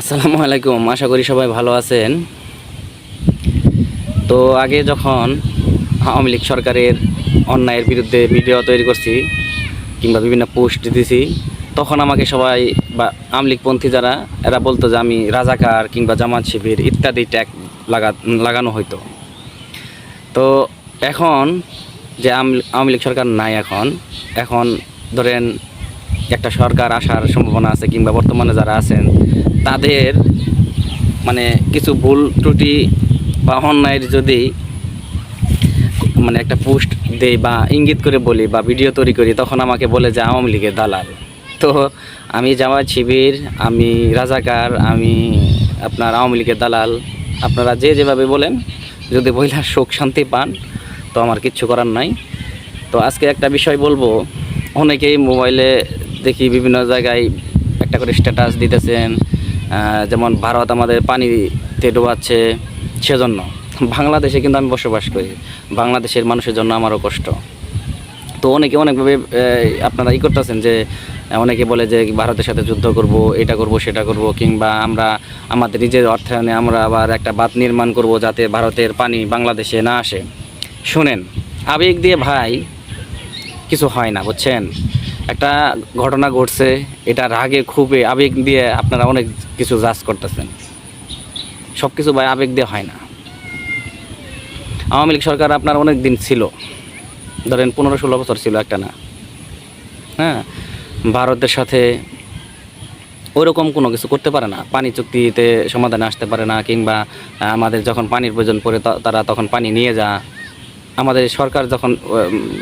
আসসালামু আলাইকুম, আশা করি সবাই ভালো আছেন। তো আগে যখন আওয়ামী লীগ সরকারের অন্যায়ের বিরুদ্ধে ভিডিও তৈরি করছি কিংবা বিভিন্ন পোস্ট দিতেছি, তখন আমাকে সবাই বা আওয়ামী লীগপন্থী যারা, এরা বলতো যে আমি রাজাকার কিংবা জামাত শিবির ইত্যাদি ট্যাগ লাগা, লাগানো হইতো। তো এখন যে আওয়ামী লীগ সরকার নাই এখন এখন ধরেন একটা সরকার আসার সম্ভাবনা আছে কিংবা বর্তমানে যারা আছেন তাদের মানে কিছু ভুল ত্রুটি বা অন্যায়ের যদি মানে একটা পোস্ট দেই বা ইঙ্গিত করে বলি বা ভিডিও তৈরি করি, তখন আমাকে বলে যে আওয়ামী লীগের দালাল। তো আমি জামাত শিবির, আমি রাজাকার, আমি আপনার আওয়ামী লীগের দালাল। আপনারা যে যেভাবে বলেন, যদি বইলা সুখ শান্তি পান, তো আমার কিচ্ছু করার নাই। তো আজকে একটা বিষয় বলব, অনেকেই মোবাইলে দেখি বিভিন্ন জায়গায় একটা করে স্ট্যাটাস দিতেছেন যেমন ভারত আমাদের পানিতে ডোবাচ্ছে, সেজন্য বাংলাদেশে কিন্তু আমি বসবাস করি। বাংলাদেশের মানুষের জন্য আমারও কষ্ট। তো অনেকে অনেকভাবে আপনারা ই করতেছেন যে, অনেকে বলে যে ভারতের সাথে যুদ্ধ করব, এটা করব, সেটা করব, কিংবা আমরা আমাদের নিজের অর্থায়নে আমরা আবার একটা বাঁধ নির্মাণ করব যাতে ভারতের পানি বাংলাদেশে না আসে। শুনেন, আবেগ দিয়ে ভাই, কিছু হয় না, বুঝছেন? একটা ঘটনা ঘটছে, এটা রাগে খুবই আবেগ দিয়ে আপনারা অনেক কিছু জাজ করতেছেন। সব কিছু ভাই আবেগ দিয়ে হয় না। আওয়ামী লীগ সরকার আপনার অনেক দিন ছিল। ধরেন পনেরো ষোলো বছর ছিল একটা না। হ্যাঁ ভারতের সাথে ওইরকম কোনো কিছু করতে পারে না। পানি চুক্তিতে সমাধানে আসতে পারে না, কিংবা আমাদের যখন পানির প্রয়োজন পড়ে তারা তখন পানি নিয়ে যা। আমাদের সরকার যখন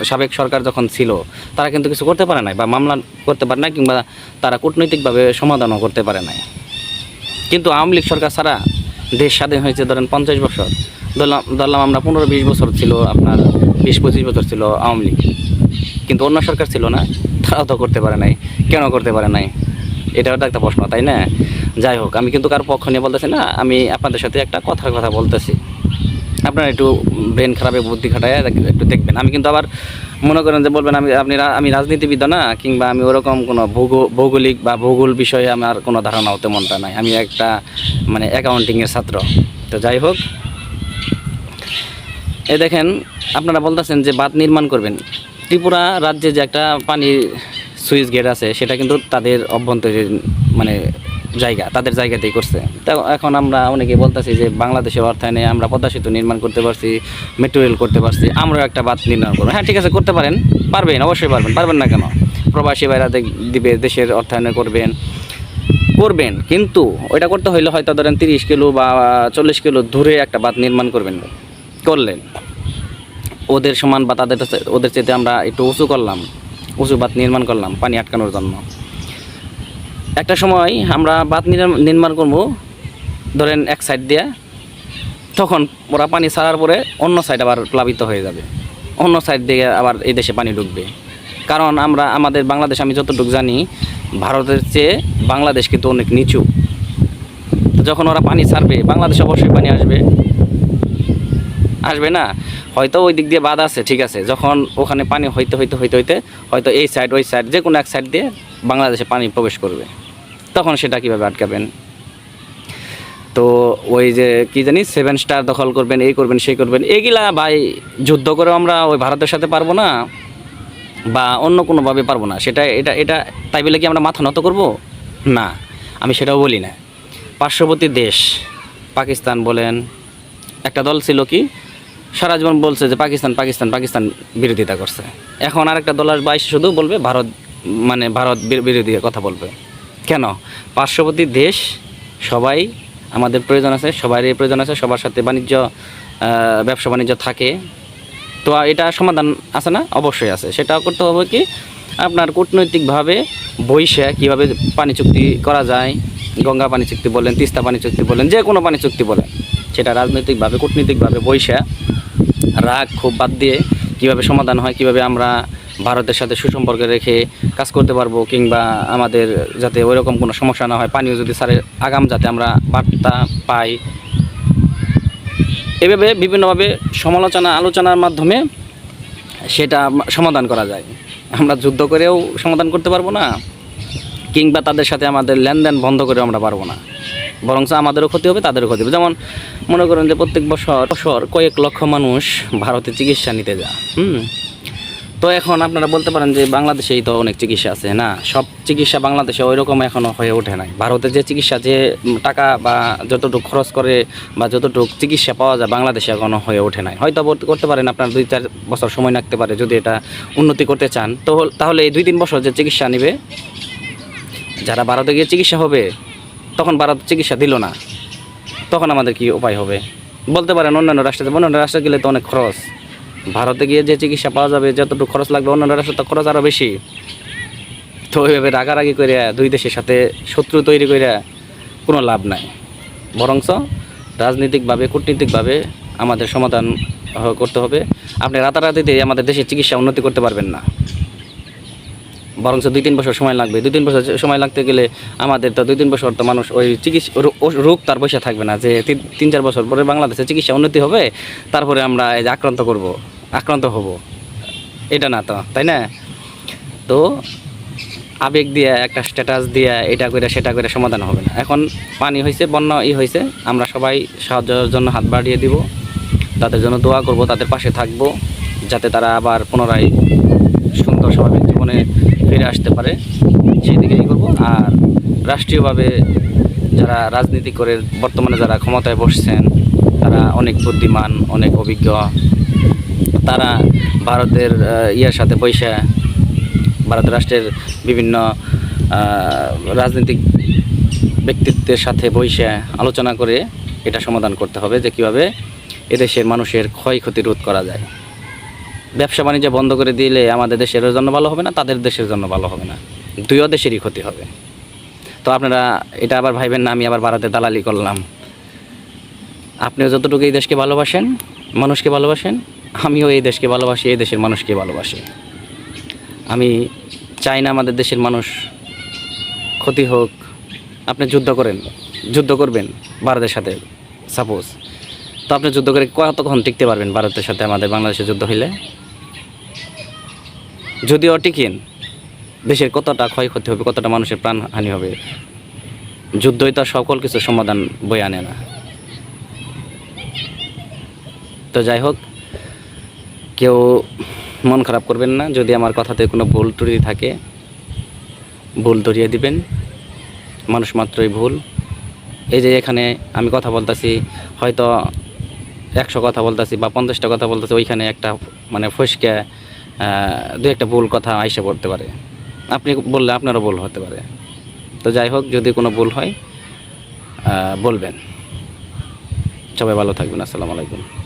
সাবেক সরকার যখন ছিল, তারা কিন্তু কিছু করতে পারে নাই বা মামলা করতে পারে না কিংবা তারা কূটনৈতিকভাবে সমাধানও করতে পারে নাই। কিন্তু আওয়ামী লীগ সরকার ছাড়া দেশ স্বাধীন হয়েছে ধরেন পঞ্চাশ বছর। ধরলাম ধরলাম আমরা পনেরো বিশ বছর ছিল, আপনার বিশ পঁচিশ বছর ছিল আওয়ামী লীগ। কিন্তু অন্য সরকার ছিল না, তারাও তো করতে পারে নাই, কেন করতে পারে নাই? এটাও তো একটা প্রশ্ন, তাই না? যাই হোক, আমি কিন্তু কার পক্ষ নিয়ে বলতেছি না, আমি আপনাদের সাথে একটা কথার কথা বলতেছি। আপনারা একটু ব্রেন খারাপে, বুদ্ধি খাটায় একটু দেখবেন। আমি কিন্তু আবার মনে করেন যে বলবেন, আমি, আপনি আমি রাজনীতিবিদ না, কিংবা আমি ওরকম কোনো ভূগো- ভৌগোলিক বা ভূগোল বিষয়ে আমার কোনো ধারণাও তেমনটা নাই। আমি একটা মানে অ্যাকাউন্টিংয়ের ছাত্র। তো যাই হোক, এ দেখেন, আপনারা বলতেছেন যে বাঁধ নির্মাণ করবেন। ত্রিপুরা রাজ্যে যে একটা পানির সুইচ গেট আছে, সেটা কিন্তু তাদের অভ্যন্তরীণ মানে জায়গা, তাদের জায়গাতেই করছে। তো এখন আমরা অনেকে বলতেছি যে বাংলাদেশের অর্থায়নে আমরা পদ্মা সেতু নির্মাণ করতে পারছি, মেট্রো রেল করতে পারছি, আমরাও একটা বাঁধ নির্মাণ করব। হ্যাঁ ঠিক আছে, করতে পারেন, পারবেন, অবশ্যই পারবেন পারবেন না কেন? প্রবাসী দেখ- দিবে, দেশের অর্থায়নে করবেন করবেন, কিন্তু ওইটা করতে হইলে হয়তো ধরেন তিরিশ কিলো বা চল্লিশ কিলো দূরে একটা বাঁধ নির্মাণ করবেন, করলেন। ওদের সমান বা তাদের ওদের চেয়ে আমরা একটু উঁচু করলাম, উঁচু বাঁধ নির্মাণ করলাম, পানি আটকানোর জন্য। একটা সময় আমরা বাঁধ নির্মাণ- করব, ধরেন এক সাইড দিয়ে, তখন ওরা পানি ছাড়ার পরে অন্য সাইড আবার প্লাবিত হয়ে যাবে। অন্য সাইড দিয়ে আবার এই দেশে পানি ঢুকবে। কারণ আমরা, আমাদের বাংলাদেশ, আমি যতটুকু জানি, ভারতের চেয়ে বাংলাদেশ কিন্তু অনেক নিচু। যখন ওরা পানি ছাড়বে, বাংলাদেশ অবশ্যই পানি আসবে। আসবে না? হয়তো ওই দিক দিয়ে বাদ আছে, ঠিক আছে। যখন ওখানে পানি হইতে হইতে হইতে হইতে, হয়তো এই সাইড ওই সাইড যে কোনো এক সাইড দিয়ে বাংলাদেশে পানি প্রবেশ করবে। তখন সেটা কীভাবে আটকাবেন? তো ওই যে কি জানি সেভেন স্টার দখল করবেন, এই করবেন, সেই করবেন, এগুলা ভাই যুদ্ধ করে আমরা ওই ভারতের সাথে পারব না বা অন্য কোনোভাবে পারব না। সেটা, এটা এটা তাই বলে কি আমরা মাথা নত করব? না, আমি সেটাও বলি না। পার্শ্ববর্তী দেশ, পাকিস্তান বলেন, একটা দল ছিল কি সারা জীবন বলছে যে পাকিস্তান পাকিস্তান পাকিস্তান বিরোধিতা করছে। এখন আরেকটা দল আসবে শুধু বলবে ভারত মানে ভারত বির- বিরোধী কথা বলবে। কেন? পার্শ্ববর্তী দেশ সবাই আমাদের প্রয়োজন আছে, সবারই প্রয়োজন আছে, সবার সাথে বাণিজ্য ব্যবসা বাণিজ্য থাকে। তো এটা সমাধান আছে না? অবশ্যই আছে। সেটা করতে হবে কি, আপনার কূটনৈতিকভাবে বইসে কীভাবে পানি চুক্তি করা যায়, গঙ্গা পানি চুক্তি বলেন, তিস্তা পানি চুক্তি বলেন, যে কোনো পানি চুক্তি বলেন, সেটা রাজনৈতিকভাবে, কূটনৈতিকভাবে বইসে রাগ খুব বাদ দিয়ে কীভাবে সমাধান হয়, কীভাবে আমরা ভারতের সাথে সুসম্পর্কে রেখে কাজ করতে পারব কিংবা আমাদের যাতে ওইরকম কোনো সমস্যা না হয়, পানীয় যদি স্যারের আগাম যাতে আমরা বার্তা পাই। এভাবে বিভিন্নভাবে সমালোচনা, আলোচনার মাধ্যমে সেটা সমাধান করা যায়। আমরা যুদ্ধ করেও সমাধান করতে পারব না, কিংবা তাদের সাথে আমাদের লেনদেন বন্ধ করেও আমরা পারব না। বরং আমাদেরও ক্ষতি হবে, তাদেরও ক্ষতি হবে। যেমন মনে করেন যে প্রত্যেক বছর বছর কয়েক লক্ষ মানুষ ভারতে চিকিৎসা নিতে যায়। হুম? তো এখন আপনারা বলতে পারেন যে বাংলাদেশেই তো অনেক চিকিৎসা আছে, না? সব চিকিৎসা বাংলাদেশে ওই রকম এখনও হয়ে ওঠে নাই। ভারতে যে চিকিৎসা, যে টাকা বা যতটুকু খরচ করে বা যতটুকু চিকিৎসা পাওয়া যায়, বাংলাদেশে এখনও হয়ে ওঠে নাই। হয়তো করতে পারেন, আপনার দুই চার বছর সময় লাগতে পারে যদি এটা উন্নতি করতে চান। তো তাহলে এই দুই তিন বছর যে চিকিৎসা নেবে, যারা ভারতে গিয়ে চিকিৎসা হবে, তখন ভারত চিকিৎসা দিল না। তখন আমাদের কি উপায় হবে? বলতে পারেন অন্যান্য রাষ্ট্রে অন্যান্য রাষ্ট্রে গেলে তো অনেক খরচ। ভারতে গিয়ে যে চিকিৎসা পাওয়া যাবে, যতটুকু খরচ লাগবে অন্য রাষ্ট্রে তো খরচ আরও বেশি। তো ওইভাবে রাগারাগি করে দুই দেশের সাথে শত্রু তৈরি করে কোনো লাভ নাই। বরঞ্চ রাজনৈতিকভাবে, কূটনীতিকভাবে আমাদের সমাধান করতে হবে। আপনি রাতারাতিতে আমাদের দেশের চিকিৎসা উন্নতি করতে পারবেন না। বরঞ্চ দুই তিন বছর সময় লাগবে। দুই তিন বছর সময় লাগতে গেলে আমাদের তো দুই তিন বছর তো মানুষ ওই চিকিৎসা রোগ তার বসে থাকবে না যে তিন চার বছর পরে বাংলাদেশে চিকিৎসা উন্নতি হবে, তারপরে আমরা এই যে আক্রান্ত করব, আক্রান্ত হব। এটা না তো, তাই না? তো আবেগ দিয়ে একটা স্ট্যাটাস দিয়ে এটা করে সেটা করে সমাধান হবে না। এখন পানি হয়েছে বন্যা ই হয়েছে আমরা সবাই সাহায্যের জন্য হাত বাড়িয়ে দিব, তাদের জন্য দোয়া করব, তাদের পাশে থাকব, যাতে তারা আবার পুনরায় সুন্দর, স্বাভাবিক জীবনে ফিরে আসতে পারে সেই দিকে ই করব আর রাষ্ট্রীয়ভাবে যারা রাজনীতি করে বর্তমানে যারা ক্ষমতায় বসছেন, তারা অনেক বুদ্ধিমান, অনেক অভিজ্ঞ। তারা ভারতের ইয়ার সাথে পয়সা ভারত রাষ্ট্রের বিভিন্ন রাজনৈতিক ব্যক্তিত্বের সাথে বসে আলোচনা করে এটা সমাধান করতে হবে যে কীভাবে এদেশের মানুষের ক্ষয়ক্ষতি রোধ করা যায়। ব্যবসা বাণিজ্য বন্ধ করে দিলে আমাদের দেশের জন্য ভালো হবে না, তাদের দেশের জন্য ভালো হবে না। দুইও দেশেরই ক্ষতি হবে। তো আপনারা এটা আবার ভাইবেন না, আমি আবার ভারতে দালালি করলাম। আপনিও যতটুকু এই দেশকে ভালোবাসেন, মানুষকে ভালোবাসেন, আমিও এই দেশকে ভালোবাসি, এই দেশের মানুষকে ভালোবাসি। আমি চাই না আমাদের দেশের মানুষ ক্ষতি হোক। আপনি যুদ্ধ করেন, যুদ্ধ করবেন ভারতের সাথে সাপোজ তো আপনি যুদ্ধ করে কতক্ষণ টিকতে পারবেন ভারতের সাথে আমাদের বাংলাদেশে যুদ্ধ হইলে? যদিও টিকেন, দেশের কতটা ক্ষয়ক্ষতি হবে, কতটা মানুষের প্রাণহানি হবে, যুদ্ধই তো আর সকল কিছু সমাধান বয়ে আনে না। তো যাই হোক, কেউ মন খারাপ করবেন না, যদি আমার কথাতে কোনো ভুল ত্রুটি থাকে, ভুল ধরিয়ে দিবেন। মানুষ মাত্রই ভুল। এই যে এখানে আমি কথা বলতেছি, হয়তো একশো কথা বলতেছি বা পঞ্চাশটা কথা বলতেছি, ওইখানে একটা মানে ফসকে দু একটা ভুল কথা আইসে পড়তে পারে। আপনি বললে আপনারও ভুল হতে পারে। তো যাই হোক, যদি কোনো ভুল হয় বলবেন। সবাই ভালো থাকবেন, আসসালামু আলাইকুম।